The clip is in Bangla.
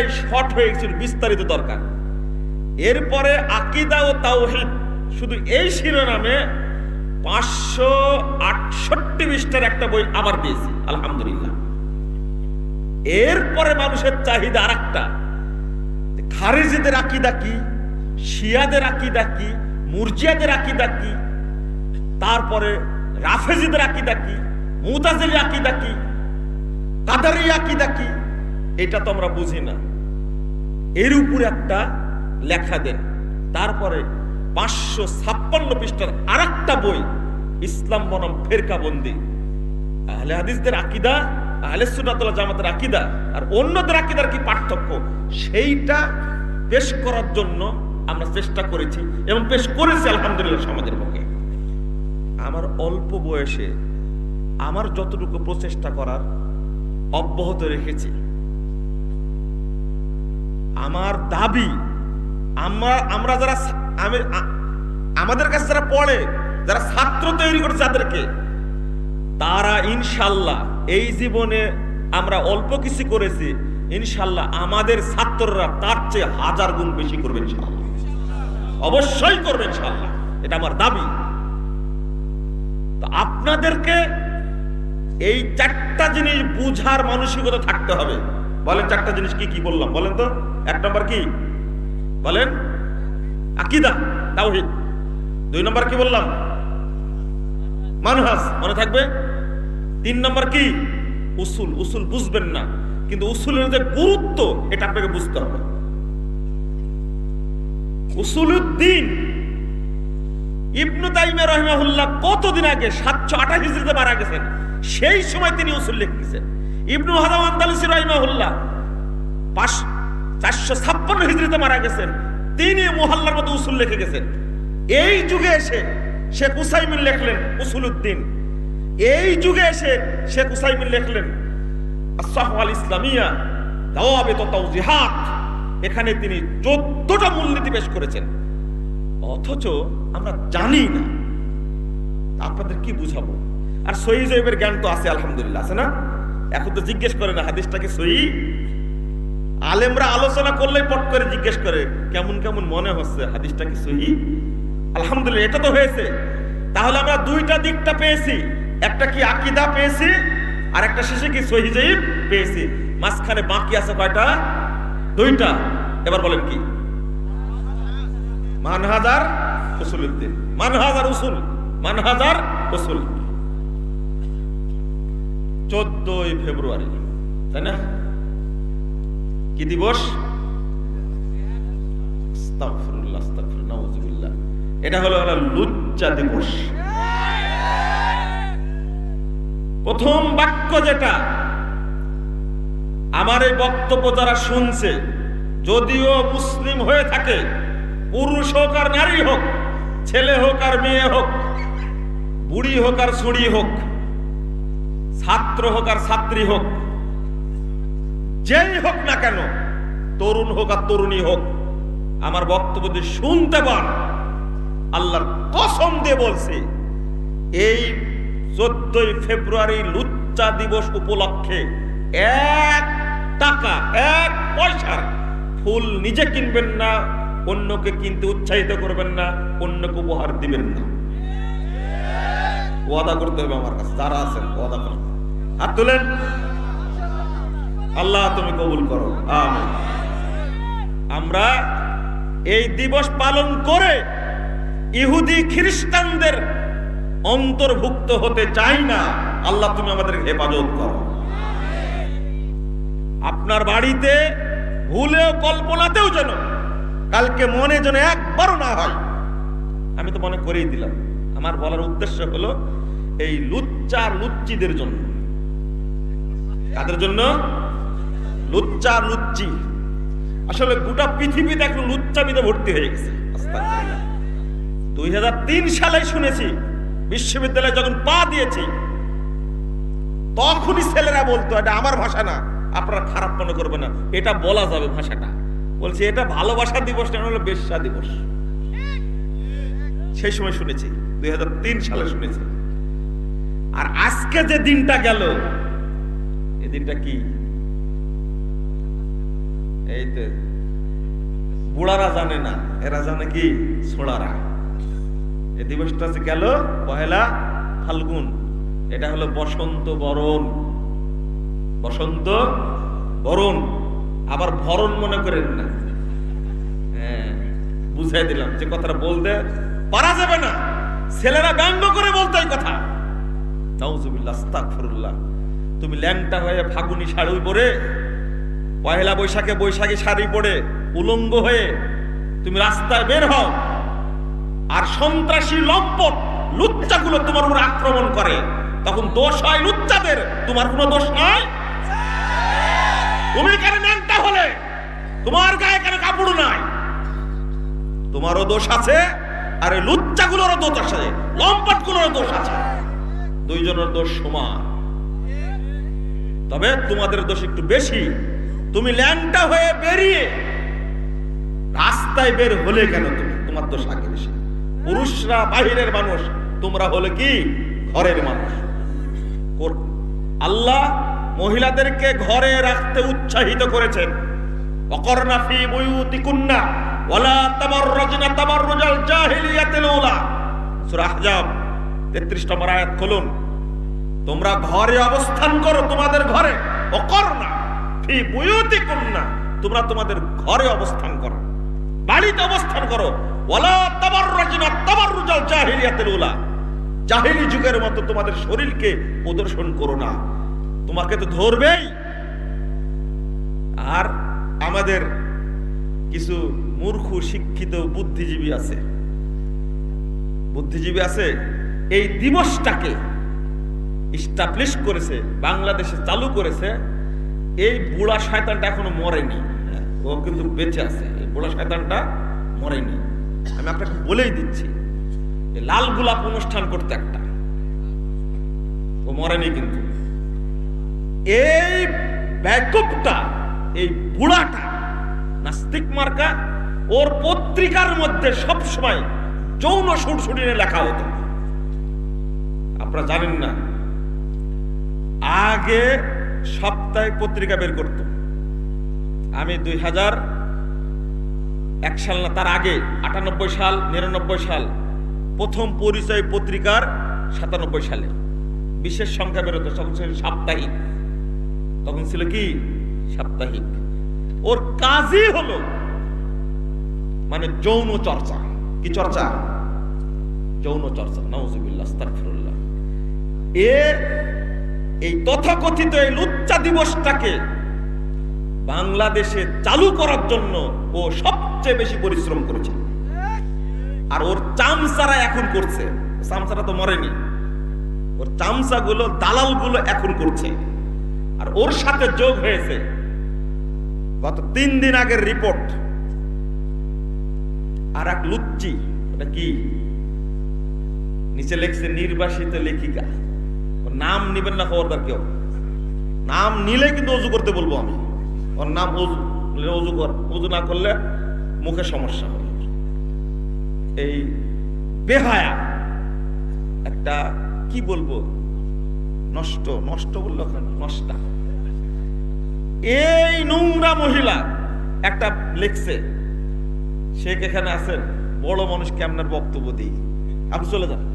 দুইটাই শর্ট হয়ে গেছিল, বিস্তারিত দরকার। এরপরে আকিদা ও তাওহিদ, শুধু এই শিরোনামে পাঁচশো আটষট্টি পৃষ্ঠার একটা বই আবার দিয়েছি আলহামদুলিল্লাহ। এরপরে মানুষের চাহিদা আর একটা খারেজিদের আকিদা কি, শিয়াদের আকিদা কি, মুরজিয়াদের আকিদা কি, তারপরে রাফেজিদের আকিদা কি মুতাজিল আকিদা কি কাদারি আকিদা কি, এটা তো আমরা বুঝি না। এর উপরে একটা লেখা দেন। তারপরে পাঁচশো ছাপ্পান্ন পৃষ্ঠার আর একটা বই, ইসলাম বনাম ফেরকা বন্দি আহলে হাদিসদের আকিদা, আহলে সুন্নাতুল্লাহ জামাতের আকিদা আর অন্যদের আকিদার কি পার্থক্য? সেইটা পেশ করার জন্য আমরা চেষ্টা করেছি এবং পেশ করেছি আলহামদুলিল্লাহ সমাজের পক্ষে। আমার অল্প বয়সে আমার যতটুকু প্রচেষ্টা করার অব্যাহত রেখেছি। আমার দাবি, আমরা আমরা যারা আমি আমাদের কাছে যারা পড়ে, যারা ছাত্র তৈরি করে যাদেরকে তারা ইনশাল্লাহ এই জীবনে আমরা অল্প কিছু করেছি, ইনশাল্লাহ আমাদের ছাত্ররা তার চেয়ে হাজার গুণ বেশি করবে ইনশাল্লাহ। অবশ্যই করবে ইনশাল্লাহ, এটা আমার দাবি। তো আপনাদেরকে এই চারটা জিনিস বুঝার মানসিকতা থাকতে হবে। বলেন চারটা জিনিস কি কি বললাম, বলেন তো। এক নম্বর কি? বলেন। আকিদা, তাওহিদ। দুই নম্বর কি বললাম? মানহাজ, মনে থাকবে? তিন নম্বর কি? উসুল উসুল বুঝবেন না, কিন্তু উসুলের যে গুরুত্ব, এটা আপনাকে বুঝতে হবে। উসুলুদ্দিন ইবনু তাইমে রহমাহুল্লাহ কতদিন আগে, সাতশো আঠাশ মারা গেছেন, সেই সময় তিনি উসুল লিখতেছেন ইবনু হাদাম আন্দালুসি রহমাহুল্লাহ, পাঁচ চারশো ছাপ্পান্ন হিজড়িতে মারা গেছেন। তিনি মোহাল্লার মতো উসুল লিখে গেছেন। এই যুগে এসে শেখ উসাইমিন লেখলেন উসুল উদ্দিন এই যুগে এসে শেখ উসাইমিন লেখলেন আসাহ আল ইসলামিয়া, দাওয়াবে তো জিহাদ এখানে তিনি চোদ্দটা মূলনীতি পেশ করেছেন। অথচ আমরা জানি না। আপনাদের কি বুঝাবো? আর সহি জৈবের জ্ঞান তো আছে, আলহামদুলিল্লাহ, আছে না? এখন তো জিজ্ঞেস করে না হাদিসটাকে সহি আলেমরা আলোচনা করলেই পট করে জিজ্ঞেস করে, কেমন কেমন মনে হচ্ছে? হাদিসটা কি সহি? আলহামদুলিল্লাহ, এটা তো হয়েছে। তাহলে আমরা দুইটা দিকটা পেয়েছি। একটা কি আকিদা পেয়েছি, আর একটা শেষে কি সহি পেয়েছি। মাঝখানে বাকি আছে কয়টা? দুইটা। এবার বলেন কি? মানহাজার উসুলুদ্দিন। মানহাজার উসুল। মানহাজার উসুল। চোদ্দই ফেব্রুয়ারি, তাই না? কি দিবস। এটা হলো লুচ্চা দিবস প্রথম বাক্য যেটা, আমার এই বক্তব্য যারা শুনছে, যদিও মুসলিম হয়ে থাকে, পুরুষ হোক আর নারী হোক, ছেলে হোক আর মেয়ে হোক, বুড়ি হোক আর ছুড়ি হোক, ছাত্র হোক আর ছাত্রী হোক যেই হোক না কেন, তরুণ হোক আর তরুণী হোক, আমার বক্তব্য যদি শুনতে পান, আল্লাহর কসম দিয়ে বলছি, এই চোদ্দই ফেব্রুয়ারি লুচ্চা দিবস উপলক্ষে এক টাকা, এক পয়সার ফুল নিজে কিনবেন না, অন্যকে কিনতে উৎসাহিত করবেন না, অন্যকে উপহার দিবেন না। ওয়াদা করতে হবে আমার কাছে, যারা আছেন, ওয়াদা করেন হাত তুলেন। আল্লাহ তুমি কবুল করো। আমরা এই দিবস পালন করে ইহুদি খ্রিস্টানদের অন্তর্ভুক্ত হতে চাই না। আল্লাহ তুমি আমাদের হেফাজত করো। আপনার বাড়িতে ভুলেও কল্পনাতেও যেন কালকে মনে যেন একবারও না হয়। আমি তো মনে করেই দিলাম। আমার বলার উদ্দেশ্য হলো এই লুচ্চার লুচ্চিদের জন্য। কাদের জন্য? লুচ্চা লুচ্চি। আসলে গোটা পৃথিবীতে এখন লুচ্চামিতে ভর্তি হয়ে গেছে। দুই হাজার তিন সালে শুনেছি, বিশ্ববিদ্যালয়ে যখন পা দিয়েছি, তখনই ছেলেরা বলতো, এটা আমার ভাষা না, আপনারা খারাপ মনে করবে না, এটা বলা যাবে ভাষাটা। বলছি, এটা ভালোবাসা দিবস না হলো বেশ্যা দিবস। সেই সময় শুনেছি, দুই হাজার তিন সালে শুনেছি। আর আজকে যে দিনটা গেল এই দিনটা কি? এই তো বুড়ারা জানে না, এরা জানে কি? ছোড়ারা। এই দিবসটা হচ্ছে গেল, পহেলা ফাল্গুন। এটা হলো বসন্ত বরণ। বসন্ত বরণ। আবার ভরণ মনে করেন না। হ্যাঁ বুঝাই দিলাম, যে কথাটা বলতে পারা যাবে না। ছেলেরা ব্যঙ্গ করে বলতো কথা। নাউজুবিল্লাহ, আস্তাগফিরুল্লাহ। তুমি ল্যাংটা হয়ে ফাগুনি শাড়ি পরে পয়লা বৈশাখে বৈশাখী শাড়ি পরে উলঙ্গ হয়ে তুমি রাস্তায় বের হও। আর সন্ত্রাসী লম্পট লুচ্চাগুলো তোমার উপর আক্রমণ করে। তখন দোষ হয় লুচ্চাদের, তোমার কোনো দোষ নাই। তুমি কেন ন্যাংটা হলে? তোমার গায়ে কেন কাপড় নাই? তোমারও দোষ আছে, আর এই লুচ্চাগুলোরও দোষ আছে, লম্পটগুলোরও দোষ আছে। দুইজনের দোষ সমান। তবে তোমাদের দোষ একটু বেশি। তুমি ল্যাংটা হয়ে বেরিয়ে রাস্তায় বের হলে কেন তুমি? তোমার আগে বেশি পুরুষরা বাহিরের মানুষ, তোমরা হলে কি? ঘরের মানুষ। আল্লাহ মহিলাদেরকে ঘরে রাখতে উৎসাহিত করেছেন। অকর্ণা ফি বুয়ুতিকুন্না, ওয়ালা তাবাররাজনা তাবাররুজাল জাহিলিয়াতিল উলা। সূরা আহজাব 33 নম্বর আয়াত খুলুন। তোমরা ঘরে অবস্থান করো তোমাদের ঘরে অকর্ণা। ফি বুয়ুতিকুন্না তোমরা তোমাদের ঘরে অবস্থান করো, বাড়িতে অবস্থান করো। যুগের মতো তোমাদের শরীরকে প্রদর্শন করো না। তোমাকে তো ধরবেই। আর আমাদের কিছু মূর্খ, শিক্ষিত, বুদ্ধিজীবী আছে। বুদ্ধিজীবী আছে, এই দিবসটাকে ইস্টাবলিশ করেছে, বাংলাদেশে চালু করেছে এই বুড়া শয়তানটা এখনও মরেনি। ও কিন্তু বেঁচে আছে। এই বুড়া শয়তানটা মরেনি। আমি আপনাকে বলেই দিচ্ছি লাল গোলাপ অনুষ্ঠান করতে একটা। ও মরেনি কিন্তু। এই ব্যাকপটা, এই বুড়াটা, নাস্তিক মার্কা, ওর পত্রিকার মধ্যে সব সময় যৌন সুরসুরি নিয়ে লেখা হতো। আপনারা জানেন না। আগে সাপ্তাহিক পত্রিকা বের করত। আমি দুই হাজার এক সাল না, তার আগে, আটানব্বই সাল, নিরানব্বই সাল, প্রথম পরিচয় পত্রিকার সাতানব্বই সালে। বিশেষ সংখ্যা বেরোতো তখন ছিল সাপ্তাহিক। তখন ছিল কি? সাপ্তাহিক। ওর কাজই হলো মানে যৌন চর্চা। কি চর্চা? যৌন চর্চা আস্তাগফিরুল্লাহ। এ এই তথাকথিত এই লুচ্চা দিবসটাকে বাংলাদেশে চালু করার জন্য ও সবচেয়ে বেশি পরিশ্রম করেছে। আর ওর চামচারা এখন করছে। চামচারা তো মরেনি। ওর চামচা গুলো দালালগুলো এখন করছে। আর ওর সাথে যোগ হয়েছে গত তিন দিন আগের রিপোর্ট। আর এক লুচ্চি, ওটা কি? নিচে লেখছে নির্বাসিত লেখিকা। নাম নিবেন না খবরদার কেউ। নাম নিলে কিন্তু অজু করতে বলব আমি। ওর নাম অজু কর। অজু না করলে মুখে সমস্যা হবে। এই বেহায়া একটা, কি বলব? নষ্ট নষ্ট বলল? নষ্টা। এই নোংরা মহিলা একটা লেখছে শেখ এখানে আছেন? বড় মানুষকে আপনার বক্তব্য দিই? আপনি চলে যান।